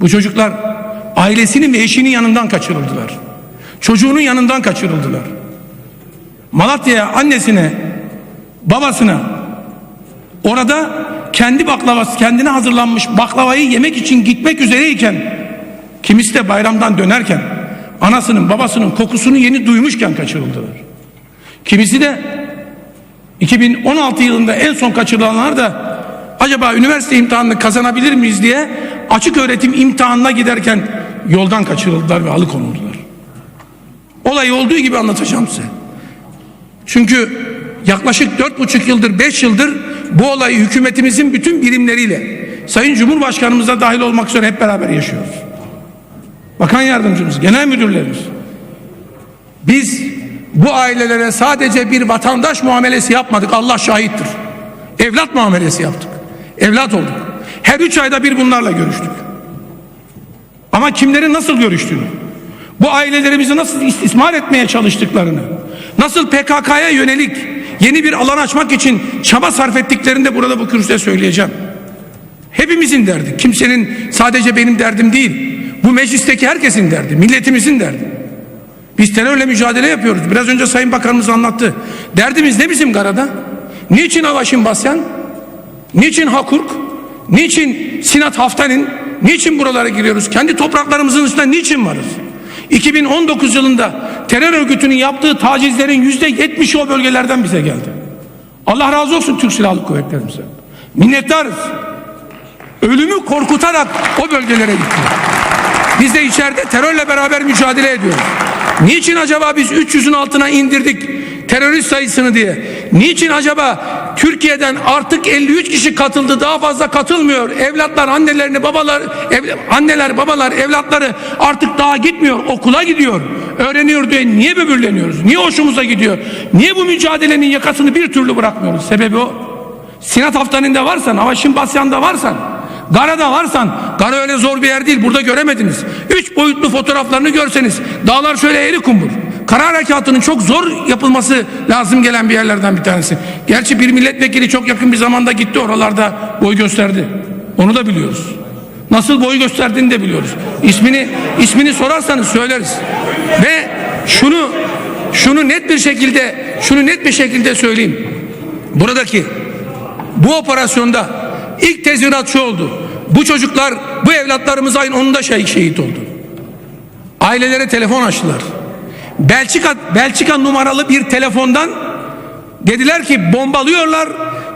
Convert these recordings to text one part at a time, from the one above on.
Bu çocuklar ailesinin ve eşinin yanından kaçırıldılar. Çocuğunun yanından kaçırıldılar. Malatya'ya annesine, babasına orada kendi baklavası, kendine hazırlanmış baklavayı yemek için gitmek üzereyken kimisi de bayramdan dönerken anasının babasının kokusunu yeni duymuşken kaçırıldılar. Kimisi de 2016 yılında en son kaçırılanlar da acaba üniversite imtihanını kazanabilir miyiz diye açık öğretim imtihanına giderken yoldan kaçırıldılar ve alıkonuldular. Olay olduğu gibi anlatacağım size. Çünkü yaklaşık dört buçuk yıldır, beş yıldır bu olayı hükümetimizin bütün birimleriyle Sayın Cumhurbaşkanımıza dahil olmak üzere hep beraber yaşıyoruz. Bakan yardımcımız, genel müdürlerimiz. Biz bu ailelere sadece bir vatandaş muamelesi yapmadık. Allah şahittir. Evlat muamelesi yaptık. Evlat olduk. Her üç ayda bir bunlarla görüştük. Ama kimlerin nasıl görüştüğünü, bu ailelerimizi nasıl istismar etmeye çalıştıklarını, nasıl PKK'ya yönelik yeni bir alan açmak için çaba sarf ettiklerini de burada bu kürsüde söyleyeceğim. Hepimizin derdi. Kimsenin sadece benim derdim değil. Bu meclisteki herkesin derdi. Milletimizin derdi. Biz terörle mücadele yapıyoruz. Biraz önce Sayın Bakanımız anlattı. Derdimiz ne bizim Garada? Niçin Avaşin Basyan? Niçin Hakurk? Niçin Sinat Haftanin? Niçin buralara giriyoruz? Kendi topraklarımızın üstünde niçin varız? 2019 yılında terör örgütünün yaptığı tacizlerin yüzde yetmişi o bölgelerden bize geldi. Allah razı olsun Türk Silahlı Kuvvetlerimize. Minnettarız. Ölümü korkutarak o bölgelere gittiler. Biz de içeride terörle beraber mücadele ediyoruz. Niçin acaba biz 300'ün altına indirdik terörist sayısını diye? Niçin acaba Türkiye'den artık 53 kişi katıldı daha fazla katılmıyor. Evlatlar annelerini babalar ev, anneler babalar evlatları artık daha gitmiyor okula gidiyor. Öğreniyor diye niye böbürleniyoruz? Niye hoşumuza gidiyor? Niye bu mücadelenin yakasını bir türlü bırakmıyoruz? Sebebi o. Sinat Haftanı'nda varsan, Avaşin Basyan'da varsan, Gara'da varsan, Gara öyle zor bir yer değil. Burada göremediniz. Üç boyutlu fotoğraflarını görseniz, dağlar şöyle eri kumbur. Kara harekatının çok zor yapılması lazım gelen bir yerlerden bir tanesi. Gerçi bir milletvekili çok yakın bir zamanda gitti oralarda boy gösterdi. Onu da biliyoruz. Nasıl boy gösterdiğini de biliyoruz. İsmini ismini sorarsanız söyleriz. Ve şunu şunu net bir şekilde şunu net bir şekilde söyleyeyim. Buradaki bu operasyonda ilk tezvirat şu oldu. Bu çocuklar, bu evlatlarımız ayın 10'unda şehit, oldu. Ailelere telefon açtılar. Belçika Belçika numaralı bir telefondan dediler ki bombalıyorlar.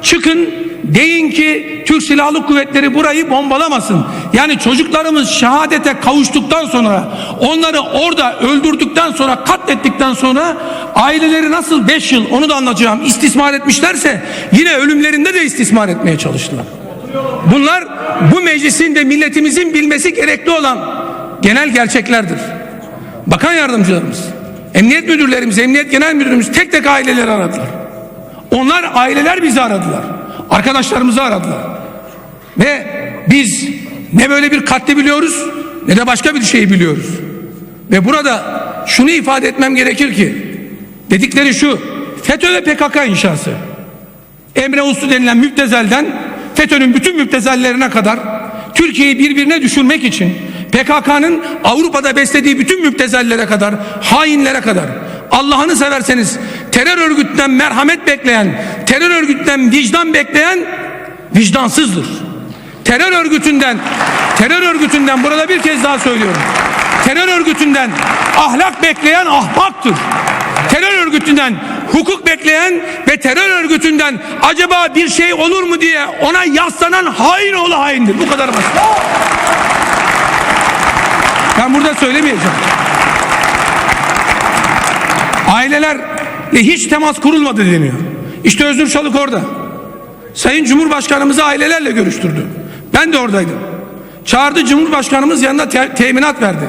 Çıkın deyin ki Türk Silahlı Kuvvetleri burayı bombalamasın. Yani çocuklarımız şehadete kavuştuktan sonra onları orada öldürdükten sonra katlettikten sonra aileleri nasıl 5 yıl onu da anlatacağım istismar etmişlerse yine ölümlerinde de istismar etmeye çalıştılar. Bunlar bu meclisin de milletimizin bilmesi gerekli olan genel gerçeklerdir. Bakan yardımcılarımız, emniyet müdürlerimiz, emniyet genel müdürümüz tek tek aileleri aradılar. Onlar aileler bizi aradılar. Arkadaşlarımızı aradılar. Ve biz ne böyle bir katli biliyoruz ne de başka bir şeyi biliyoruz. Ve burada şunu ifade etmem gerekir ki dedikleri şu FETÖ ve PKK inşası. Emre Uslu denilen müptezelden FETÖ'nün bütün müptezellerine kadar Türkiye'yi birbirine düşürmek için PKK'nın Avrupa'da beslediği bütün müptezellere kadar, hainlere kadar Allah'ını severseniz terör örgütünden merhamet bekleyen, terör örgütünden vicdan bekleyen vicdansızdır. Terör örgütünden, terör örgütünden burada bir kez daha söylüyorum. Terör örgütünden ahlak bekleyen ahmaktır. Terör örgütünden hukuk bekleyen ve terör örgütünden acaba bir şey olur mu diye ona yaslanan hain oğlu haindir. Bu kadar basit. Ben burada söylemeyeceğim. Ailelerle hiç temas kurulmadı deniyor. İşte Özgür Çalık orada. Sayın Cumhurbaşkanımızı ailelerle görüştürdü. Ben de oradaydım. Çağırdı Cumhurbaşkanımız yanına te- teminat verdi.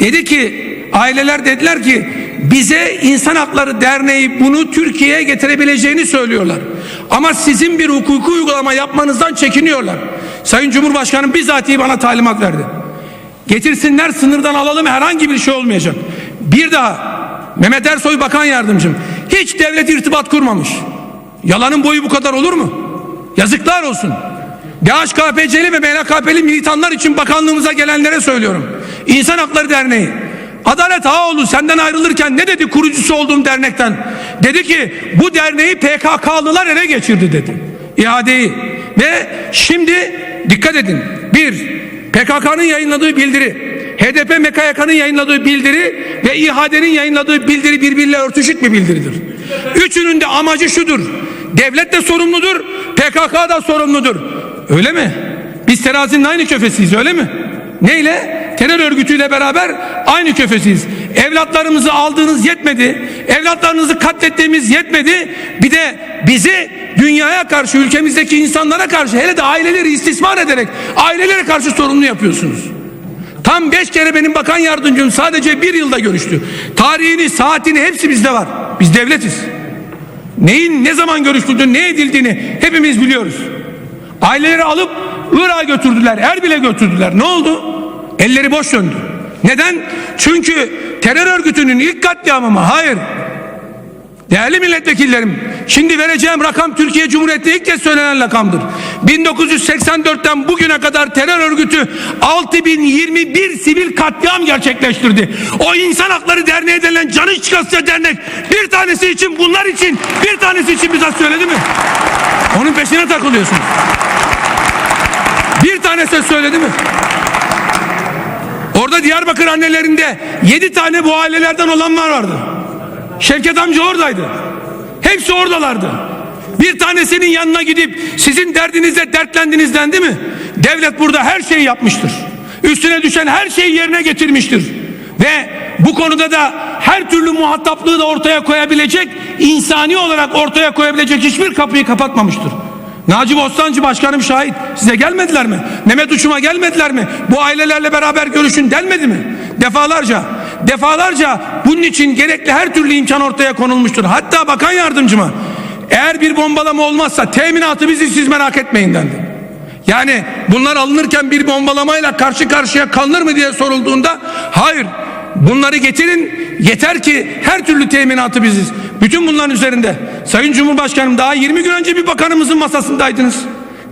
Dedi ki aileler dediler ki bize İnsan Hakları Derneği bunu Türkiye'ye getirebileceğini söylüyorlar. Ama sizin bir hukuki uygulama yapmanızdan çekiniyorlar. Sayın Cumhurbaşkanım bizatihi bana talimat verdi. Getirsinler sınırdan alalım herhangi bir şey olmayacak. Bir daha Mehmet Ersoy Bakan Yardımcım hiç devlet irtibat kurmamış. Yalanın boyu bu kadar olur mu? Yazıklar olsun. DHKPC'li ve MLKP'li militanlar için bakanlığımıza gelenlere söylüyorum. İnsan Hakları Derneği. Adalet Ağoğlu senden ayrılırken ne dedi kurucusu olduğum dernekten? Dedi ki bu derneği PKK'lılar ele geçirdi dedi. İadeyi. Ve şimdi dikkat edin. Bir, PKK'nın yayınladığı bildiri. HDP MKYK'nın yayınladığı bildiri ve İHA'denin yayınladığı bildiri birbiriyle örtüşük bir bildiridir. Üçünün de amacı şudur. Devlet de sorumludur, PKK da sorumludur. Öyle mi? Biz terazinin aynı köfesiyiz öyle mi? Neyle? Terör örgütüyle beraber aynı köfesiyiz. Evlatlarımızı aldığınız yetmedi. Evlatlarınızı katlettiğimiz yetmedi. Bir de bizi dünyaya karşı, ülkemizdeki insanlara karşı hele de aileleri istismar ederek ailelere karşı sorumlu yapıyorsunuz. Tam beş kere benim bakan yardımcım sadece bir yılda görüştü. Tarihini, saatini hepsi bizde var. Biz devletiz. Neyin ne zaman görüşüldüğünü, ne edildiğini hepimiz biliyoruz. Aileleri alıp Irak'a götürdüler, Erbil'e götürdüler. Ne oldu? Elleri boş döndü. Neden? Çünkü terör örgütünün ilk katliamı mı? Hayır. Değerli milletvekillerim, şimdi vereceğim rakam Türkiye Cumhuriyeti'nde ilk kez söylenen rakamdır. 1984'ten bugüne kadar terör örgütü 6021 sivil katliam gerçekleştirdi. O insan hakları derneği denilen canı çıkasıya dernek bir tanesi için bunlar için bir tanesi için bize söyledi mi? Onun peşine takılıyorsun. Bir tanesi söyledi mi? Orada Diyarbakır annelerinde yedi tane bu ailelerden olanlar vardı. Şevket amca oradaydı. Hepsi oradalardı. Bir tanesinin yanına gidip sizin derdinize dertlendinizden değil mi? Devlet burada her şeyi yapmıştır. Üstüne düşen her şeyi yerine getirmiştir. Ve bu konuda da her türlü muhataplığı da ortaya koyabilecek, insani olarak ortaya koyabilecek hiçbir kapıyı kapatmamıştır. Naci Bostancı başkanım şahit. Size gelmediler mi? Mehmet Uçum'a gelmediler mi? Bu ailelerle beraber görüşün denmedi mi? Defalarca. Defalarca bunun için gerekli her türlü imkan ortaya konulmuştur. Hatta bakan yardımcıma eğer bir bombalama olmazsa teminatı bizi siz merak etmeyin dendi. Yani bunlar alınırken bir bombalamayla karşı karşıya kalınır mı diye sorulduğunda hayır bunları getirin yeter ki her türlü teminatı biziz. Bütün bunların üzerinde Sayın Cumhurbaşkanım daha 20 gün önce bir bakanımızın masasındaydınız.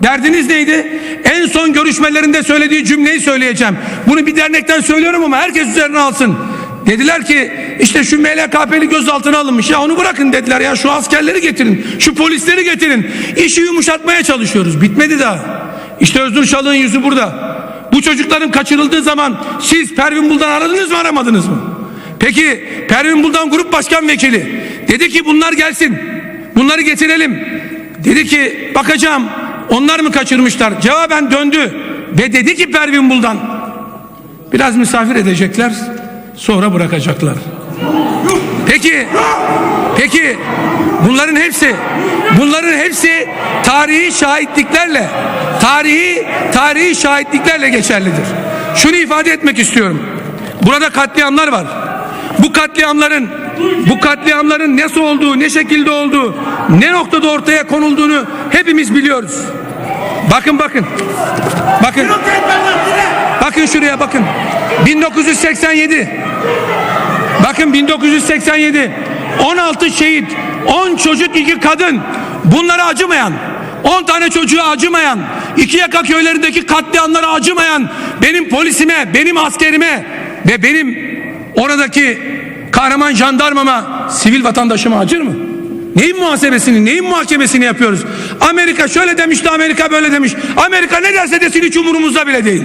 Derdiniz neydi? En son görüşmelerinde söylediği cümleyi söyleyeceğim. Bunu bir dernekten söylüyorum ama herkes üzerine alsın. Dediler ki işte şu MLKP'li gözaltına alınmış. Ya onu bırakın dediler ya. Şu askerleri getirin şu polisleri getirin. İşi yumuşatmaya çalışıyoruz. Bitmedi daha. İşte Özgür Şal'ın yüzü burada. Bu çocukların kaçırıldığı zaman siz Pervin Buldan aradınız mı aramadınız mı? Peki Pervin Buldan grup başkan vekili dedi ki bunlar gelsin. Bunları getirelim. Dedi ki bakacağım. Onlar mı kaçırmışlar? Cevaben döndü ve dedi ki Pervin Buldan biraz misafir edecekler sonra bırakacaklar. Peki, peki bunların hepsi, bunların hepsi tarihi şahitliklerle, tarihi, tarihi şahitliklerle geçerlidir. Şunu ifade etmek istiyorum. Burada katliamlar var. Bu katliamların, bu katliamların nasıl olduğu, ne şekilde olduğu, ne noktada ortaya konulduğunu hepimiz biliyoruz. Bakın bakın. Bakın. Bakın şuraya bakın. 1987 Bakın 1987 16 şehit 10 çocuk 2 kadın bunlara acımayan 10 tane çocuğa acımayan iki yaka köylerindeki katliamlara acımayan benim polisime benim askerime ve benim oradaki kahraman jandarmama sivil vatandaşıma acır mı? Neyin muhasebesini, neyin muhakemesini yapıyoruz? Amerika şöyle demişti, Amerika böyle demiş. Amerika ne derse desin hiç umurumuzda bile değil.